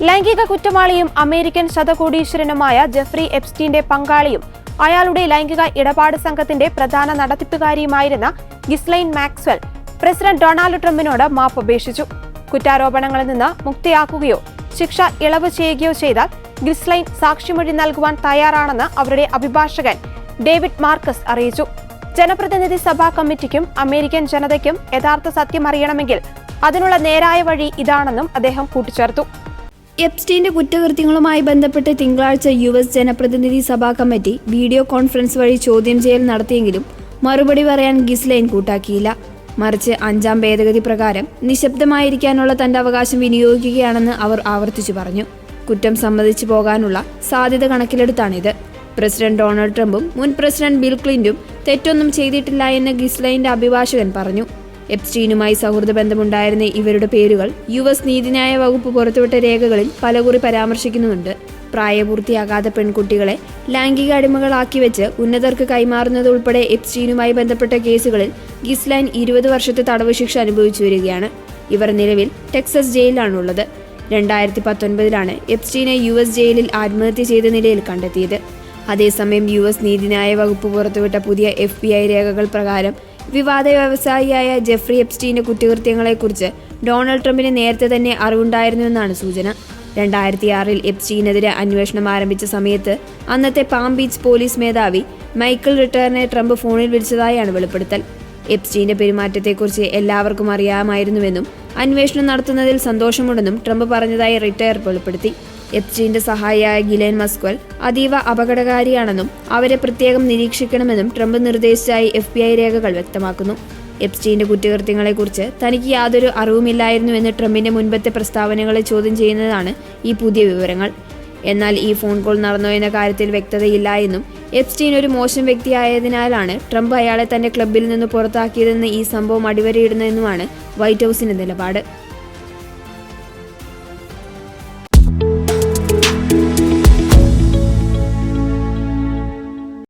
ലൈംഗിക കുറ്റവാളിയും American ശതകോടീശ്വരനുമായ Jeffrey എപ്സ്റ്റീന്റെ പങ്കാളിയും അയാളുടെ ലൈംഗിക ഇടപാട് സംഘത്തിന്റെ പ്രധാന നടത്തിപ്പുകാരിയുമായിരുന്ന ഗിസ്ലൈൻ മാക്സ്വെൽ പ്രസിഡന്റ് ഡൊണാൾഡ് ട്രംപിനോട് മാപ്പ് അപേക്ഷിച്ചു. കുറ്റാരോപണങ്ങളിൽ നിന്ന് മുക്തിയാക്കുകയോ ശിക്ഷ ഇളവ് ചെയ്യുകയോ ചെയ്താൽ ഗിസ്ലൈൻ സാക്ഷിമൊഴി നൽകുവാൻ തയ്യാറാണെന്ന് അവരുടെ അഭിഭാഷകൻ ഡേവിഡ് മാർക്കസ് അറിയിച്ചു. ജനപ്രതിനിധി സഭാ കമ്മിറ്റിക്കും അമേരിക്കൻ ജനതയ്ക്കും യഥാർത്ഥ സത്യം അറിയണമെങ്കിൽ അതിനുള്ള നേരായ വഴി ഇതാണെന്നും അദ്ദേഹം കൂട്ടിച്ചേർത്തു. എപ്സ്റ്റീന്റെ കുറ്റകൃത്യങ്ങളുമായി ബന്ധപ്പെട്ട് തിങ്കളാഴ്ച യു എസ് ജനപ്രതിനിധി സഭാ കമ്മിറ്റി വീഡിയോ കോൺഫറൻസ് വഴി ചോദ്യം ചെയ്യൽ നടത്തിയെങ്കിലും മറുപടി പറയാൻ ഗിസ്ലൈൻ കൂട്ടാക്കിയില്ല. മറിച്ച് അഞ്ചാം ഭേദഗതി പ്രകാരം നിശബ്ദമായിരിക്കാനുള്ള തന്റെ അവകാശം വിനിയോഗിക്കുകയാണെന്ന് അവർ ആവർത്തിച്ചു പറഞ്ഞു. കുറ്റം സമ്മതിച്ചു പോകാനുള്ള സാധ്യത കണക്കിലെടുത്താണിത്. പ്രസിഡന്റ് ഡൊണാൾഡ് ട്രംപും മുൻ പ്രസിഡന്റ് ബിൽ ക്ലിന്റും തെറ്റൊന്നും ചെയ്തിട്ടില്ല എന്ന് ഗിസ്ലൈന്റെ അഭിഭാഷകൻ പറഞ്ഞു. എപ്സ്റ്റീനുമായി സൗഹൃദ ബന്ധമുണ്ടായിരുന്ന ഇവരുടെ പേരുകൾ യു എസ് നീതിന്യായ വകുപ്പ് പുറത്തുവിട്ട രേഖകളിൽ പലകുറി പരാമർശിക്കുന്നുണ്ട് പ്രായപൂർത്തിയാകാത്ത പെൺകുട്ടികളെ ലൈംഗിക അടിമകളാക്കി വെച്ച് ഉന്നതർക്ക് കൈമാറുന്നത് ഉൾപ്പെടെ എപ്സ്റ്റീനുമായി ബന്ധപ്പെട്ട കേസുകളിൽ ഗിസ്ലൈൻ ഇരുപത് വർഷത്തെ തടവ് ശിക്ഷ അനുഭവിച്ചു വരികയാണ്. ഇവർ നിലവിൽ ടെക്സസ് ജയിലിലാണുള്ളത്. രണ്ടായിരത്തി പത്തൊൻപതിലാണ് എപ്സ്റ്റീനെ യു എസ് ജയിലിൽ ആത്മഹത്യ ചെയ്ത നിലയിൽ കണ്ടെത്തിയത്. അതേസമയം യു എസ് നീതിന്യായ വകുപ്പ് പുറത്തുവിട്ട പുതിയ എഫ് ബി ഐ രേഖകൾ പ്രകാരം വിവാദ വ്യവസായിയായ ജെഫ്രി എപ്സ്റ്റീന്റെ കുറ്റകൃത്യങ്ങളെക്കുറിച്ച് ഡൊണാൾഡ് ട്രംപിന് നേരത്തെ തന്നെ അറിവുണ്ടായിരുന്നുവെന്നാണ് സൂചന. രണ്ടായിരത്തി ആറിൽ എപ്സ്റ്റീനെതിരെ അന്വേഷണം ആരംഭിച്ച സമയത്ത് അന്നത്തെ പാം ബീച്ച് പോലീസ് മേധാവി മൈക്കിൾ റിട്ടേറിനെ ട്രംപ് ഫോണിൽ വിളിച്ചതായാണ് വെളിപ്പെടുത്തൽ. എപ്സ്റ്റീന്റെ പെരുമാറ്റത്തെക്കുറിച്ച് എല്ലാവർക്കും അറിയാമായിരുന്നുവെന്നും അന്വേഷണം നടത്തുന്നതിൽ സന്തോഷമുണ്ടെന്നും ട്രംപ് പറഞ്ഞതായി റിട്ടയർ വെളിപ്പെടുത്തി. എപ്സ്റ്റീന്റെ സഹായിയായ ഗിലേൻ മസ്ക്വൽ അതീവ അപകടകാരിയാണെന്നും അവരെ പ്രത്യേകം നിരീക്ഷിക്കണമെന്നും ട്രംപ് നിർദ്ദേശിച്ചായി എഫ് ബി ഐ രേഖകൾ വ്യക്തമാക്കുന്നു. എപ്സ്റ്റീന്റെ കുറ്റകൃത്യങ്ങളെക്കുറിച്ച് തനിക്ക് യാതൊരു അറിവുമില്ലായിരുന്നുവെന്ന് ട്രംപിന്റെ മുൻപത്തെ പ്രസ്താവനകളെ ചോദ്യം ചെയ്യുന്നതാണ് ഈ പുതിയ വിവരങ്ങൾ. എന്നാൽ ഈ ഫോൺ കോൾ നടന്നോ എന്ന കാര്യത്തിൽ വ്യക്തതയില്ല എന്നും എപ്സ്റ്റീൻ ഒരു മോശം വ്യക്തിയായതിനാലാണ് ട്രംപ് അയാളെ തന്റെ ക്ലബിൽ നിന്ന് പുറത്താക്കിയതെന്ന് ഈ സംഭവം അടിവരയിടുന്നതെന്നുമാണ് വൈറ്റ് ഹൗസിന്റെ നിലപാട്.